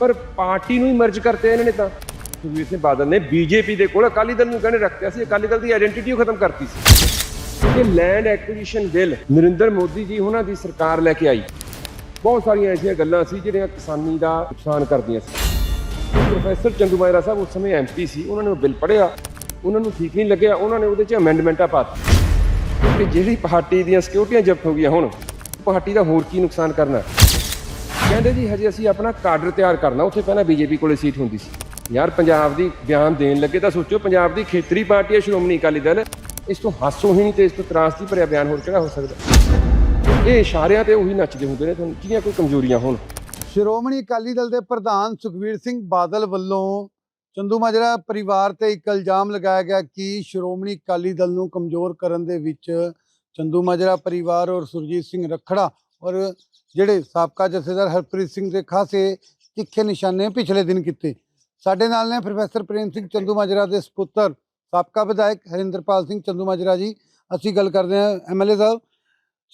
ਪਰ ਪਾਰਟੀ ਨੂੰ ਹੀ ਮਰਜ ਕਰਤੇ ਇਹਨਾਂ ਨੇ ਤਾਂ। ਸੁਖਬੀਰ ਸਿੰਘ ਬਾਦਲ ਨੇ ਬੀਜੇਪੀ ਦੇ ਕੋਲ ਅਕਾਲੀ ਦਲ ਨੂੰ ਕਹਿੰਦੇ ਰੱਖਿਆ ਸੀ। ਅਕਾਲੀ ਦਲ ਦੀ ਆਇਡੈਂਟੀਟੀ ਖਤਮ ਕਰਤੀ ਸੀ। ਕਿਉਂਕਿ land acquisition bill Narendra Modi ji ਉਹਨਾਂ ਦੀ ਸਰਕਾਰ ਲੈ ਕੇ ਆਈ। ਬਹੁਤ ਸਾਰੀਆਂ ਐਸੀਆਂ ਗੱਲਾਂ ਸੀ ਜਿਹੜੀਆਂ ਕਿਸਾਨੀ ਦਾ ਨੁਕਸਾਨ ਕਰਦੀਆਂ ਸੀ। ਪ੍ਰੋਫੈਸਰ ਚੰਦੂਮਾਜਰਾ ਸਾਹਿਬ ਉਸ ਸਮੇਂ ਐਮਪੀ ਸੀ। ਉਹਨਾਂ ਨੇ ਉਹ ਬਿੱਲ ਪੜ੍ਹਿਆ। ਉਹਨਾਂ ਨੂੰ ਠੀਕ ਨਹੀਂ ਲੱਗਿਆ। ਉਹਨਾਂ ਨੇ ਉਹਦੇ 'ਚ ਅਮੈਂਡਮੈਂਟਾਂ ਪਾਤੀ ਕਿ ਜਿਹੜੀ ਪਾਰਟੀ ਦੀਆਂ ਸਿਕਿਉਰਟੀਆਂ ਜ਼ਬਤ ਹੋ ਗਈਆਂ ਹੁਣ ਪਾਰਟੀ ਦਾ ਹੋਰ ਕੀ ਨੁਕਸਾਨ ਕਰਨਾ? ਕਹਿੰਦੇ ਜੀ, ਹਜੇ ਅਸੀਂ ਆਪਣਾ ਕਾਡਰ ਤਿਆਰ ਕਰਨਾ। ਉੱਥੇ ਪਹਿਲਾਂ ਬੀਜੇਪੀ ਕੋਲੇ ਸੀਟ ਹੁੰਦੀ ਸੀ। ਯਾਰ, ਪੰਜਾਬ ਦੀ ਬਿਆਨ ਦੇਣ ਲੱਗੇ ਤਾਂ ਸੋਚੋ, ਪੰਜਾਬ ਦੀ ਖੇਤਰੀ ਪਾਰਟੀ ਹੈ, ਸ਼੍ਰੋਮਣੀ ਅਕਾਲੀ ਦਲ। ਇਸ ਤੋਂ ਹਾਸੋ ਹੀ ਨਹੀਂ ਤੇ ਇਸ ਤੋਂ ਤਰਾਸਦੀ ਭਰਿਆ ਬਿਆਨ ਹੋਰ ਕਿਹੜਾ ਹੋ ਸਕਦਾ? ਇਹ ਇਸ਼ਾਰਿਆਂ ਤੇ ਉਹੀ ਨੱਚਦੇ ਹੁੰਦੇ ਨੇ ਤੁਹਾਨੂੰ ਜਿਹਦੀਆਂ ਕੋਈ ਕਮਜ਼ੋਰੀਆਂ ਹੋਣ। ਸ਼੍ਰੋਮਣੀ ਅਕਾਲੀ ਦਲ ਦੇ ਪ੍ਰਧਾਨ ਸੁਖਬੀਰ ਸਿੰਘ ਬਾਦਲ ਵੱਲੋਂ ਚੰਦੂ ਮਾਜਰਾ ਪਰਿਵਾਰ ਤੇ ਇੱਕ ਇਲਜ਼ਾਮ ਲਗਾਇਆ ਗਿਆ ਕਿ ਸ਼੍ਰੋਮਣੀ ਅਕਾਲੀ ਦਲ ਨੂੰ ਕਮਜ਼ੋਰ ਕਰਨ ਦੇ ਵਿੱਚ ਚੰਦੂ ਮਾਜਰਾ ਪਰਿਵਾਰ ਔਰ ਸੁਰਜੀਤ ਸਿੰਘ ਰਖੜਾ ਔਰ ਜਿਹੜੇ ਸਾਬਕਾ ਜਥੇਦਾਰ ਹਰਪ੍ਰੀਤ ਸਿੰਘ ਦੇ ਖਾਸੇ ਤਿੱਖੇ ਨਿਸ਼ਾਨੇ ਪਿਛਲੇ ਦਿਨ ਕੀਤੇ। ਸਾਡੇ ਨਾਲ ਨੇ ਪ੍ਰੋਫੈਸਰ ਪ੍ਰੇਮ ਸਿੰਘ ਚੰਦੂ ਮਾਜਰਾ ਦੇ ਸਪੁੱਤਰ, ਸਾਬਕਾ ਵਿਧਾਇਕ ਹਰਿੰਦਰਪਾਲ ਸਿੰਘ ਚੰਦੂ ਮਾਜਰਾ ਜੀ। ਅਸੀਂ ਗੱਲ ਕਰਦੇ ਹਾਂ ਐਮਐਲਏ ਸਾਹਿਬ।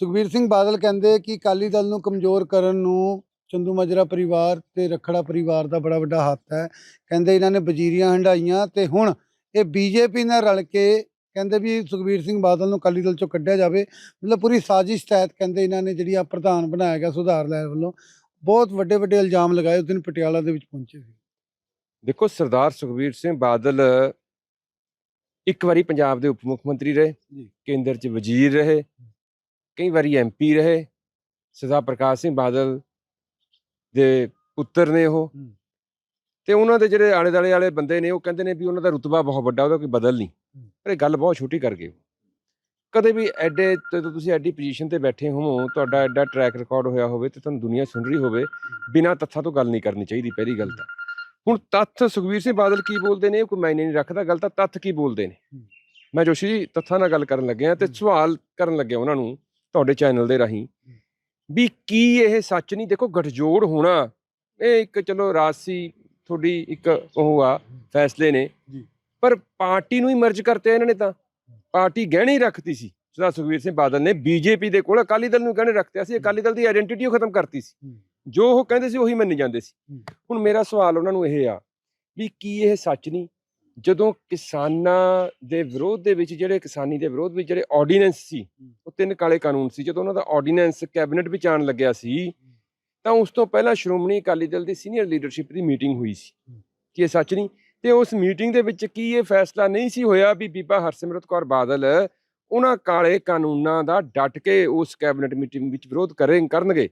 ਸੁਖਬੀਰ ਸਿੰਘ ਬਾਦਲ ਕਹਿੰਦੇ ਕਿ ਅਕਾਲੀ ਦਲ ਨੂੰ ਕਮਜ਼ੋਰ ਕਰਨ ਨੂੰ ਚੰਦੂ ਮਾਜਰਾ ਪਰਿਵਾਰ ਤੇ ਰਖੜਾ ਪਰਿਵਾਰ ਦਾ ਬੜਾ ਵੱਡਾ ਹੱਥ ਹੈ। ਕਹਿੰਦੇ ਇਹਨਾਂ ਨੇ ਵਜ਼ੀਰੀਆਂ ਹੰਡਾਈਆਂ ਤੇ ਹੁਣ ਇਹ ਬੀਜੇਪੀ ਨਾਲ ਰਲ ਕੇ ਕਹਿੰਦੇ ਵੀ ਸੁਖਬੀਰ ਸਿੰਘ ਬਾਦਲ ਨੂੰ ਅਕਾਲੀ ਦਲ ਚੋਂ ਕੱਢਿਆ ਜਾਵੇ ਮਤਲਬ ਪੂਰੀ ਸਾਜ਼ਿਸ਼ ਤਹਿਤ ਕਹਿੰਦੇ ਇਹਨਾਂ ਨੇ ਜਿਹੜੀ ਆ ਪ੍ਰਧਾਨ ਬਣਾਇਆ ਗਿਆ ਸੁਧਾਰ ਲਹਿਰ ਵੱਲੋਂ ਬਹੁਤ ਵੱਡੇ ਵੱਡੇ ਇਲਜ਼ਾਮ ਲਗਾਏ ਉਸ ਦਿਨ ਪਟਿਆਲਾ ਦੇ ਵਿੱਚ ਪਹੁੰਚੇ ਸੀ ਦੇਖੋ ਸਰਦਾਰ ਸੁਖਬੀਰ ਸਿੰਘ ਬਾਦਲ ਇੱਕ ਵਾਰੀ ਪੰਜਾਬ ਦੇ ਉਪ ਮੁੱਖ ਮੰਤਰੀ ਰਹੇ। ਕੇਂਦਰ 'ਚ ਵਜ਼ੀਰ ਰਹੇ ਕਈ ਵਾਰੀ ਐਮਪੀ ਰਹੇ ਸਰਦਾਰ ਪ੍ਰਕਾਸ਼ ਸਿੰਘ ਬਾਦਲ ਦੇ ਪੁੱਤਰ ਨੇ ਉਹ। ਤੇ ਉਹਨਾਂ ਦੇ ਜਿਹੜੇ ਆਲੇ ਦਾਲੇ ਵਾਲੇ ਬੰਦੇ ਨੇ ਉਹ ਕਹਿੰਦੇ ਨੇ ਵੀ ਉਹਨਾਂ ਦਾ ਰੁਤਬਾ ਬਹੁਤ ਵੱਡਾ ਉਹਦਾ ਕੋਈ ਬਦਲ ਨਹੀਂ। ਪਰ ਇਹ ਗੱਲ ਬਹੁਤ ਛੋਟੀ ਕਰ ਗਏ। ਕਦੇ ਵੀ ਐਡੇ ਜਦੋਂ ਤੁਸੀਂ ਐਡੀ ਪੋਜੀਸ਼ਨ ਤੇ ਬੈਠੇ ਹੋ ਤੁਹਾਡਾ ਐਡਾ ਟਰੈਕ ਰਿਕਾਰਡ ਹੋਇਆ ਹੋਵੇ ਤੇ ਤੁਹਾਨੂੰ ਦੁਨੀਆ ਸੁਣ ਰਹੀ ਹੋਵੇ ਬਿਨਾਂ ਤੱਥਾਂ ਤੋਂ ਗੱਲ ਨਹੀਂ ਕਰਨੀ ਚਾਹੀਦੀ ਪਹਿਲੀ ਗੱਲ ਤਾਂ ਹੁਣ ਤੱਥ ਸੁਖਬੀਰ ਸਿੰਘ ਬਾਦਲ ਕੀ ਬੋਲਦੇ ਨੇ ਕੋਈ ਮਾਇਨੇ ਨਹੀਂ ਰੱਖਦਾ ਗੱਲ ਤਾਂ ਤੱਥ ਕੀ ਬੋਲਦੇ ਨੇ। ਮੈਂ ਜੋਸ਼ੀ ਜੀ ਤੱਥਾਂ ਨਾਲ ਗੱਲ ਕਰਨ ਲੱਗਿਆ ਤੇ। ਸਵਾਲ ਕਰਨ ਲੱਗਿਆ ਉਹਨਾਂ ਨੂੰ ਤੁਹਾਡੇ ਚੈਨਲ ਦੇ ਰਾਹੀਂ ਵੀ ਕੀ ਇਹ ਸੱਚ ਨਹੀਂ ਦੇਖੋ ਗਠਜੋੜ ਹੋਣਾ ਇਹ ਇੱਕ ਚਲੋ ਰਾਜਸੀ ਤੁਹਾਡੀ ਇੱਕ ਉਹ ਆ ਫੈਸਲੇ ਨੇ ਜੀ। ਪਰ ਪਾਰਟੀ ਨੂੰ ਹੀ ਮਰਜ ਕਰਤੇ ਇਹਨਾਂ ਨੇ ਤਾਂ। ਪਾਰਟੀ ਗਹਿਣੇ ਹੀ ਰੱਖਤੀ ਸੀ। ਸਰਦਾਰ ਸੁਖਬੀਰ ਸਿੰਘ ਬਾਦਲ ਨੇ ਬੀਜੇਪੀ ਦੇ ਕੋਲ ਅਕਾਲੀ ਦਲ ਨੂੰ ਗਹਿਣੇ ਰੱਖਤੇ ਸੀ ਅਕਾਲੀ ਦਲ ਦੀ ਆਇਡੈਂਟੀਟੀ ਖਤਮ ਕਰਤੀ ਸੀ। ਜੋ ਉਹ ਕਹਿੰਦੇ ਸੀ ਉਹੀ ਮੰਨੇ ਜਾਂਦੇ ਸੀ। ਹੁਣ ਮੇਰਾ ਸਵਾਲ ਉਹਨਾਂ ਨੂੰ ਇਹ ਆ ਵੀ ਕੀ ਇਹ ਸੱਚ ਨਹੀਂ? ਜਦੋਂ ਕਿਸਾਨਾਂ ਦੇ ਵਿਰੋਧ ਦੇ ਵਿੱਚ ਜਿਹੜੇ ਕਿਸਾਨੀ ਦੇ ਵਿਰੋਧ ਵਿੱਚ ਜਿਹੜੇ ਆਰਡੀਨੈਂਸ ਸੀ ਉਹ ਤਿੰਨ ਕਾਲੇ ਕਾਨੂੰਨ ਸੀ। ਜਦੋਂ ਉਹਨਾਂ ਦਾ ਆਰਡੀਨੈਂਸ ਕੈਬਨਿਟ ਵਿੱਚ ਆਉਣ ਲੱਗਿਆ ਸੀ ਤਾਂ ਉਸ ਤੋਂ ਪਹਿਲਾਂ ਸ਼੍ਰੋਮਣੀ ਅਕਾਲੀ ਦਲ ਦੀ ਸੀਨੀਅਰ ਲੀਡਰਸ਼ਿਪ ਦੀ ਮੀਟਿੰਗ ਹੋਈ ਸੀ। ਕੀ ਇਹ ਸੱਚ ਨਹੀਂ? ਤੇ ਉਸ ਮੀਟਿੰਗ ਦੇ ਵਿੱਚ ਕੀ ਇਹ ਫੈਸਲਾ ਨਹੀਂ ਸੀ ਹੋਇਆ ਵੀ ਬੀਬਾ ਹਰਸਿਮਰਤ ਕੌਰ ਬਾਦਲ ਉਹਨਾਂ ਕਾਲੇ ਕਾਨੂੰਨਾਂ ਦਾ ਡਟ ਕੇ ਉਸ ਕੈਬਨਿਟ ਮੀਟਿੰਗ ਵਿੱਚ ਵਿਰੋਧ ਕਰੇ, ਕਰਨਗੇ?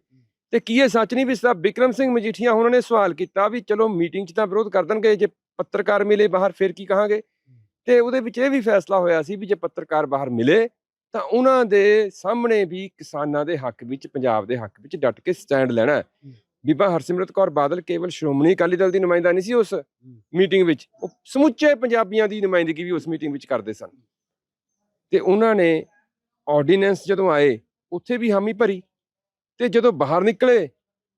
ਤੇ ਕੀ ਇਹ ਸੱਚ ਨਹੀਂ ਵੀ ਸਰ ਬਿਕਰਮ ਸਿੰਘ ਮਜੀਠੀਆ ਉਹਨਾਂ ਨੇ ਸਵਾਲ ਕੀਤਾ ਵੀ ਚਲੋ ਮੀਟਿੰਗ 'ਚ ਤਾਂ ਵਿਰੋਧ ਕਰ ਦੇਣਗੇ, ਜੇ ਪੱਤਰਕਾਰ ਮਿਲੇ ਬਾਹਰ ਫਿਰ ਕੀ ਕਹਾਂਗੇ? ਤੇ ਉਹਦੇ ਵਿੱਚ ਇਹ ਵੀ ਫੈਸਲਾ ਹੋਇਆ ਸੀ ਵੀ ਜੇ ਪੱਤਰਕਾਰ ਬਾਹਰ ਮਿਲੇ ਤਾਂ ਉਹਨਾਂ ਦੇ ਸਾਹਮਣੇ ਵੀ ਕਿਸਾਨਾਂ ਦੇ ਹੱਕ ਵਿੱਚ, ਪੰਜਾਬ ਦੇ ਹੱਕ ਵਿੱਚ ਡਟ ਕੇ ਸਟੈਂਡ ਲੈਣਾ ਬੀਬਾ ਹਰਸਿਮਰਤ ਕੌਰ ਬਾਦਲ ਕੇਵਲ ਸ਼੍ਰੋਮਣੀ ਅਕਾਲੀ ਦਲ ਦੀ ਨੁਮਾਇੰਦਾ ਨਹੀਂ ਸੀ ਉਸ ਮੀਟਿੰਗ ਵਿੱਚ। ਉਹ ਸਮੁੱਚੇ ਪੰਜਾਬੀਆਂ ਦੀ ਨੁਮਾਇੰਦਗੀ ਵੀ ਉਸ ਮੀਟਿੰਗ ਵਿੱਚ ਕਰਦੇ ਸਨ। ਤੇ ਉਹਨਾਂ ਨੇ ਆਰਡੀਨੈਂਸ ਜਦੋਂ ਆਏ ਉੱਥੇ ਵੀ ਹਾਮੀ ਭਰੀ। ਤੇ ਜਦੋਂ ਬਾਹਰ ਨਿਕਲੇ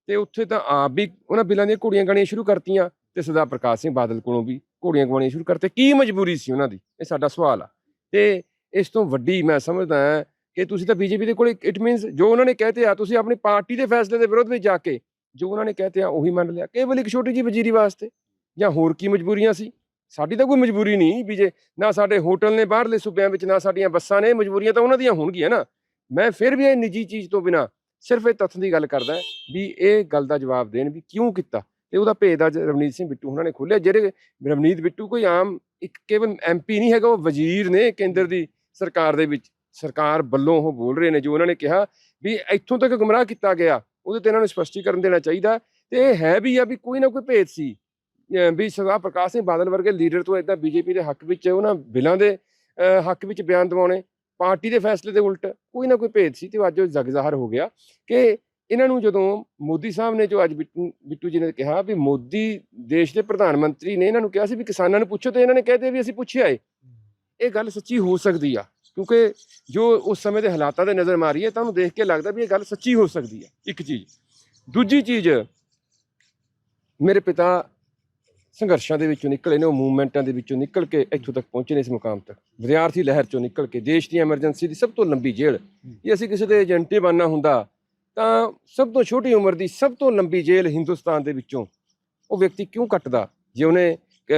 ਤੇ ਉੱਥੇ ਤਾਂ ਆਪ ਵੀ ਉਹਨਾਂ ਬਿੱਲਾਂ ਦੀਆਂ ਘੋੜੀਆਂ ਗਾਣੀਆਂ ਸ਼ੁਰੂ ਕਰਤੀਆਂ ਤੇ ਸਰਦਾਰ ਪ੍ਰਕਾਸ਼ ਸਿੰਘ ਬਾਦਲ ਕੋਲੋਂ ਵੀ ਘੋੜੀਆਂ ਗਾਣੀਆਂ ਸ਼ੁਰੂ ਕਰਤੇ। ਕੀ ਮਜਬੂਰੀ ਸੀ ਉਹਨਾਂ ਦੀ? ਇਹ ਸਾਡਾ ਸਵਾਲ ਆ। ਤੇ ਇਸ ਤੋਂ ਵੱਡੀ ਮੈਂ ਸਮਝਦਾ ਹਾਂ ਕਿ ਤੁਸੀਂ ਤਾਂ ਬੀਜੇਪੀ ਦੇ ਕੋਲ ਇਟ ਮੀਨਸ ਜੋ ਉਹਨਾਂ ਨੇ ਕਹਤੇ ਆ ਤੁਸੀਂ ਆਪਣੀ ਪਾਰਟੀ ਦੇ ਫੈਸਲੇ ਦੇ ਵਿਰੋਧ ਵਿੱਚ ਜਾ ਕੇ ਜੋ ਉਹਨਾਂ ਨੇ ਕਹਤੇ ਆ, ਉਹੀ ਮੰਨ ਲਿਆ। ਕੇਵਲ ਇੱਕ ਛੋਟੀ ਜੀ ਵਜ਼ੀਰੀ ਵਾਸਤੇ ਜਾਂ ਹੋਰ ਕੀ ਮਜਬੂਰੀਆਂ ਸੀ। ਸਾਡੀ ਤਾਂ ਕੋਈ ਮਜਬੂਰੀ ਨਹੀਂ ਵੀ ਜੇ ਨਾ ਸਾਡੇ ਹੋਟਲ ਨੇ ਬਾਹਰਲੇ ਸੂਬਿਆਂ ਵਿੱਚ, ਨਾ ਸਾਡੀਆਂ ਬੱਸਾਂ ਨੇ, ਮਜਬੂਰੀਆਂ ਤਾਂ ਉਹਨਾਂ ਦੀਆਂ ਹੋਣਗੀਆਂ ਨਾ। ਮੈਂ ਫਿਰ ਵੀ ਇਹ ਨਿੱਜੀ ਚੀਜ਼ ਤੋਂ ਬਿਨਾ ਸਿਰਫ ਇਹ ਤੱਥ ਦੀ ਗੱਲ ਕਰਦਾ ਵੀ ਇਹ ਗੱਲ ਦਾ ਜਵਾਬ ਦੇਣ ਵੀ ਕਿਉਂ ਕੀਤਾ। ਤੇ ਉਹਦਾ ਭੇਦ ਅੱਜ ਰਵਨੀਤ ਸਿੰਘ ਬਿੱਟੂ ਉਹਨਾਂ ਨੇ ਖੋਲਿਆ ਜਿਹੜੇ ਰਵਨੀਤ ਬਿੱਟੂ ਕੋਈ ਆਮ ਇੱਕ ਕੇਵਲ ਐਮਪੀ ਨਹੀਂ ਹੈਗਾ, ਉਹ ਵਜ਼ੀਰ ਨੇ ਕੇਂਦਰ ਦੀ ਸਰਕਾਰ ਦੇ ਵਿੱਚ। ਸਰਕਾਰ ਵੱਲੋਂ ਉਹ ਬੋਲ ਰਹੇ ਨੇ, ਜੋ ਉਹਨਾਂ ਨੇ ਕਿਹਾ ਵੀ ਇੱਥੋਂ ਤੱਕ ਗੁੰਮਰਾਹ ਕੀਤਾ ਗਿਆ। ਉਹਦੇ ਤੇ ਇਹਨਾਂ ਨੂੰ ਸਪਸ਼ਟੀਕਰਨ ਦੇਣਾ ਚਾਹੀਦਾ ਤੇ ਇਹ ਹੈ ਵੀ ਆ ਵੀ ਕੋਈ ਨਾ ਕੋਈ ਭੇਦ ਸੀ। ਵੀ ਸਰਦਾਰ ਪ੍ਰਕਾਸ਼ ਸਿੰਘ ਬਾਦਲ ਵਰਗੇ ਲੀਡਰ ਤੋਂ ਇਦਾਂ ਬੀਜੇਪੀ ਦੇ ਹੱਕ ਵਿੱਚ ਉਹਨਾਂ ਬਿੱਲਾਂ ਦੇ ਹੱਕ ਵਿੱਚ ਬਿਆਨ ਦਿਵਾਉਣੇ, ਪਾਰਟੀ ਦੇ ਫੈਸਲੇ ਦੇ ਉਲਟ ਕੋਈ ਨਾ ਕੋਈ ਭੇਦ ਸੀ ਤੇ ਉਹ ਅੱਜ ਉਹ ਜਗ ਜ਼ਾਹਰ ਹੋ ਗਿਆ ਕਿ ਇਹਨਾਂ ਨੂੰ ਜਦੋਂ ਮੋਦੀ ਸਾਹਿਬ ਨੇ ਜੋ ਅੱਜ ਬਿੱਟੂ ਬਿੱਟੂ ਜੀ ਨੇ ਕਿਹਾ ਵੀ ਮੋਦੀ ਦੇਸ਼ ਦੇ ਪ੍ਰਧਾਨ ਮੰਤਰੀ ਨੇ ਇਹਨਾਂ ਨੂੰ ਕਿਹਾ ਸੀ ਵੀ ਕਿਸਾਨਾਂ ਨੂੰ ਪੁੱਛੋ ਤੇ ਇਹਨਾਂ ਨੇ ਕਹਤੇ ਵੀ ਅਸੀਂ ਪੁੱਛਿਆ ਏ। ਇਹ ਗੱਲ ਸੱਚੀ ਹੋ ਸਕਦੀ ਆ। ਕਿਉਂਕਿ ਜੋ ਉਸ ਸਮੇਂ ਦੇ ਹਾਲਾਤਾਂ ਦੇ ਨਜ਼ਰ ਮਾਰੀਏ ਤਾਂ ਉਹਨੂੰ ਦੇਖ ਕੇ ਲੱਗਦਾ ਵੀ ਇਹ ਗੱਲ ਸੱਚੀ ਹੋ ਸਕਦੀ ਹੈ। ਇੱਕ ਚੀਜ਼। ਦੂਜੀ ਚੀਜ਼, ਮੇਰੇ ਪਿਤਾ ਸੰਘਰਸ਼ਾਂ ਦੇ ਵਿੱਚੋਂ ਨਿਕਲੇ ਨੇ, ਉਹ ਮੂਵਮੈਂਟਾਂ ਦੇ ਵਿੱਚੋਂ ਨਿਕਲ ਕੇ ਇੱਥੋਂ ਤੱਕ ਪਹੁੰਚੇ ਨੇ ਇਸ ਮੁਕਾਮ ਤੱਕ। ਵਿਦਿਆਰਥੀ ਲਹਿਰ ਚੋਂ ਨਿਕਲ ਕੇ, ਦੇਸ਼ ਦੀ ਐਮਰਜੈਂਸੀ ਦੀ ਸਭ ਤੋਂ ਲੰਬੀ ਜੇਲ੍ਹ। ਜੇ ਅਸੀਂ ਕਿਸੇ ਦੇ ਏਜੰਟੇ ਬਣਨਾ ਹੁੰਦਾ, ਤਾਂ ਸਭ ਤੋਂ ਛੋਟੀ ਉਮਰ ਦੀ ਸਭ ਤੋਂ ਲੰਬੀ ਜੇਲ੍ਹ ਹਿੰਦੁਸਤਾਨ ਦੇ ਵਿੱਚੋਂ ਉਹ ਵਿਅਕਤੀ ਕਿਉਂ ਕੱਟਦਾ? ਜੇ ਉਹਨੇ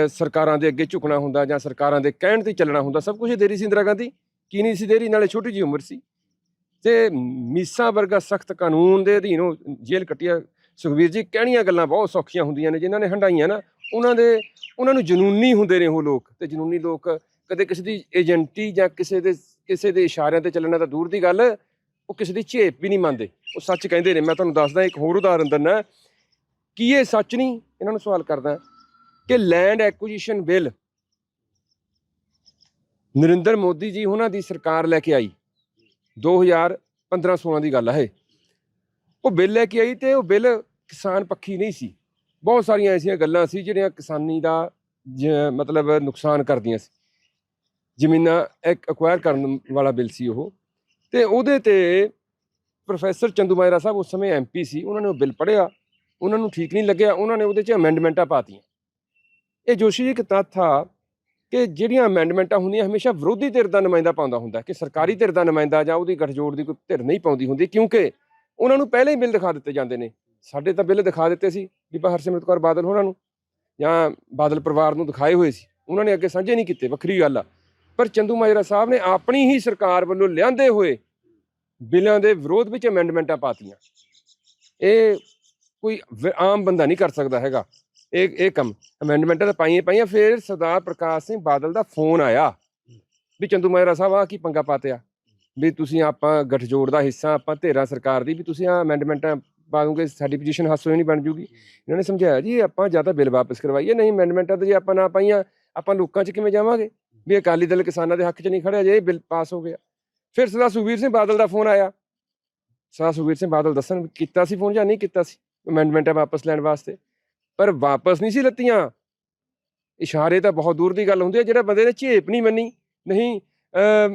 ਸਰਕਾਰਾਂ ਦੇ ਅੱਗੇ ਝੁਕਣਾ ਹੁੰਦਾ ਜਾਂ ਸਰਕਾਰਾਂ ਦੇ ਕਹਿਣ ਤੇ ਚੱਲਣਾ ਹੁੰਦਾ, ਸਭ ਕੁਝ ਦੇ ਰਹੀ ਸੀ ਇੰਦਰਾ ਗਾਂਧੀ। ਕੀ ਨਹੀਂ ਸੀ ਦੇ ਨਾਲੇ ਛੋਟੀ ਜਿਹੀ ਉਮਰ ਸੀ। ਤੇ ਮੀਸਾ ਵਰਗਾ ਸਖਤ ਕਾਨੂੰਨ ਦੇ ਅਧੀਨ ਉਹ ਜੇਲ੍ਹ ਕੱਟਿਆ। ਸੁਖਵੀਰ ਜੀ, ਕਹਿਣੀਆਂ ਗੱਲਾਂ ਬਹੁਤ ਸੌਖੀਆਂ ਹੁੰਦੀਆਂ ਨੇ, ਜਿਨ੍ਹਾਂ ਨੇ ਹੰਡਾਈਆਂ ਨਾ, ਉਹਨਾਂ ਦੇ, ਉਹਨਾਂ ਨੂੰ ਜਨੂਨੀ ਹੁੰਦੇ ਨੇ ਉਹ ਲੋਕ। ਤੇ ਜਨੂਨੀ ਲੋਕ ਕਦੇ ਕਿਸੇ ਦੀ ਏਜੰਟੀ ਜਾਂ ਕਿਸੇ ਦੇ ਕਿਸੇ ਦੇ ਇਸ਼ਾਰਿਆਂ ਤੇ ਚੱਲਣਾ ਤਾਂ ਦੂਰ ਦੀ ਗੱਲ, ਉਹ ਕਿਸੇ ਦੀ ਝੇਪ ਵੀ ਨਹੀਂ ਮੰਨਦੇ। ਉਹ ਸੱਚ ਕਹਿੰਦੇ ਨੇ, ਮੈਂ ਤੁਹਾਨੂੰ ਦੱਸਦਾ, ਇੱਕ ਹੋਰ ਉਦਾਹਰਨ ਦਿੰਦਾ। ਕੀ ਇਹ ਸੱਚ ਨਹੀਂ? ਇਹਨਾਂ ਨੂੰ ਸਵਾਲ ਕਰਦਾ, ਕਿ land acquisition bill Narendra Modi ji ਉਹਨਾਂ ਦੀ ਸਰਕਾਰ ਲੈ ਕੇ ਆਈ। 2015-16 ਦੀ ਗੱਲ ਹੈ ਇਹ। ਉਹ ਬਿੱਲ ਲੈ ਕੇ ਆਈ ਤੇ ਉਹ ਬਿੱਲ ਕਿਸਾਨ ਪੱਖੀ ਨਹੀਂ ਸੀ। ਬਹੁਤ ਸਾਰੀਆਂ ਐਸੀਆਂ ਗੱਲਾਂ ਸੀ ਜਿਹੜੀਆਂ ਕਿਸਾਨੀ ਦਾ ਜ- ਮਤਲਬ ਨੁਕਸਾਨ ਕਰਦੀਆਂ ਸੀ। ਜ਼ਮੀਨਾਂ ਐਕਵਾਇਰ ਕਰਨ ਵਾਲਾ ਬਿੱਲ ਸੀ ਉਹ। ਤੇ ਉਹਦੇ ਤੇ ਪ੍ਰੋਫੈਸਰ ਚੰਦੂਮਾਇਰਾ ਸਾਹਿਬ ਉਸ ਸਮੇਂ ਐਮਪੀ ਸੀ। ਉਹਨਾਂ ਨੇ ਉਹ ਬਿੱਲ ਪੜ੍ਹਿਆ। ਉਹਨਾਂ ਨੂੰ ਠੀਕ ਨਹੀਂ ਲੱਗਿਆ। ਉਹਨਾਂ ਨੇ ਉਹਦੇ 'ਚ ਅਮੈਂਡਮੈਂਟਾਂ ਪਾਤੀਆਂ। ਇਹ ਜੋਸ਼ੀ ਜੀ ਇੱਕ ਤੱਥ ਆ। ਕਿ ਜਿਹੜੀਆਂ ਅਮੈਂਡਮੈਂਟਾਂ ਹੁੰਦੀਆਂ ਹਮੇਸ਼ਾ ਵਿਰੋਧੀ ਧਿਰ ਦਾ ਨੁਮਾਇੰਦਾ ਪਾਉਂਦਾ ਹੁੰਦਾ ਕਿ ਸਰਕਾਰੀ ਧਿਰ ਦਾ ਨੁਮਾਇੰਦਾ ਜਾਂ ਉਹਦੀ ਗਠਜੋੜ ਦੀ ਕੋਈ ਧਿਰ ਨਹੀਂ ਪਾਉਂਦੀ ਹੁੰਦੀ ਕਿਉਂਕਿ ਉਹਨਾਂ ਨੂੰ ਪਹਿਲਾਂ ਹੀ ਬਿੱਲ ਦਿਖਾ ਦਿੱਤੇ ਜਾਂਦੇ ਨੇ। ਸਾਡੇ ਤਾਂ ਬਿੱਲ ਦਿਖਾ ਦਿੱਤੇ ਸੀ ਬੀਬਾ ਹਰਸਿਮਰਤ ਕੌਰ ਬਾਦਲ ਹੋਰਾਂ ਨੂੰ ਜਾਂ ਬਾਦਲ ਪਰਿਵਾਰ ਨੂੰ ਦਿਖਾਏ ਹੋਏ ਸੀ। ਉਹਨਾਂ ਨੇ ਅੱਗੇ ਸਾਂਝੇ ਨਹੀਂ ਕੀਤੇ, ਵੱਖਰੀ ਗੱਲ ਆ। ਪਰ ਚੰਦੂ ਮਾਜਰਾ ਸਾਹਿਬ ਨੇ ਆਪਣੀ ਹੀ ਸਰਕਾਰ ਵੱਲੋਂ ਲਿਆਂਦੇ ਹੋਏ ਬਿੱਲਾਂ ਦੇ ਵਿਰੋਧ ਵਿੱਚ ਅਮੈਂਡਮੈਂਟਾਂ ਪਾਤੀਆਂ। ਇਹ ਕੋਈ ਆਮ ਬੰਦਾ ਨਹੀਂ ਕਰ ਸਕਦਾ ਹੈਗਾ। ਇਹ ਇਹ ਕੰਮ। ਅਮੈਂਡਮੈਂਟਾਂ ਤਾਂ ਪਾਈਆਂ ਪਾਈਆਂ, ਫਿਰ ਸਰਦਾਰ ਪ੍ਰਕਾਸ਼ ਸਿੰਘ ਬਾਦਲ ਦਾ ਫੋਨ ਆਇਆ ਵੀ ਚੰਦੂ ਮਾਜਰਾ ਸਾਹਿਬ ਆ ਕੀ ਪੰਗਾ ਪਾਤਿਆ ਵੀ ਤੁਸੀਂ ਆਪਾਂ ਗਠਜੋੜ ਦਾ ਹਿੱਸਾ, ਆਪਾਂ ਧੇਰਾ ਸਰਕਾਰ ਦੀ, ਵੀ ਤੁਸੀਂ ਆ ਅਮੈਂਡਮੈਂਟਾਂ ਪਾ ਦੋਗੇ, ਸਾਡੀ ਪੋਜੀਸ਼ਨ ਹਾਸੋ ਨਹੀਂ ਬਣ ਜੂਗੀ। ਇਹਨਾਂ ਨੇ ਸਮਝਾਇਆ, ਜੀ ਆਪਾਂ ਜਾਂ ਤਾਂ ਬਿੱਲ ਵਾਪਸ ਕਰਵਾਈਏ, ਨਹੀਂ ਅਮੈਂਡਮੈਂਟਾਂ ਤੇ ਜੇ ਆਪਾਂ ਨਾ ਪਾਈਆਂ, ਆਪਾਂ ਲੋਕਾਂ 'ਚ ਕਿਵੇਂ ਜਾਵਾਂਗੇ? ਵੀ ਅਕਾਲੀ ਦਲ ਕਿਸਾਨਾਂ ਦੇ ਹੱਕ 'ਚ ਨਹੀਂ ਖੜਿਆ, ਜੇ ਇਹ ਬਿੱਲ ਪਾਸ ਹੋ ਗਿਆ। ਫਿਰ ਸਰਦਾਰ ਸੁਖਬੀਰ ਸਿੰਘ ਬਾਦਲ ਦਾ ਫੋਨ ਆਇਆ। ਸਰਦਾਰ ਸੁਖਬੀਰ ਸਿੰਘ ਬਾਦਲ ਦੱਸਣ ਵੀ ਕੀਤਾ ਸੀ ਫੋਨ ਜਾਂ ਨਹੀਂ ਕੀਤਾ ਸੀ? ਅਮੈਂਡਮੈਂਟਾਂ ਵਾਪਸ ਲੈਣ ਵਾਸਤੇ। ਪਰ ਵਾਪਸ ਨਹੀਂ ਸੀ ਲੱਤੀਆਂ। ਇਸ਼ਾਰੇ ਤਾਂ ਬਹੁਤ ਦੂਰ ਦੀ ਗੱਲ ਹੁੰਦੀ ਹੈ, ਜਿਹੜਾ ਬੰਦੇ ਨੇ ਝੇਪ ਨਹੀਂ ਮੰਨੀ। ਨਹੀਂ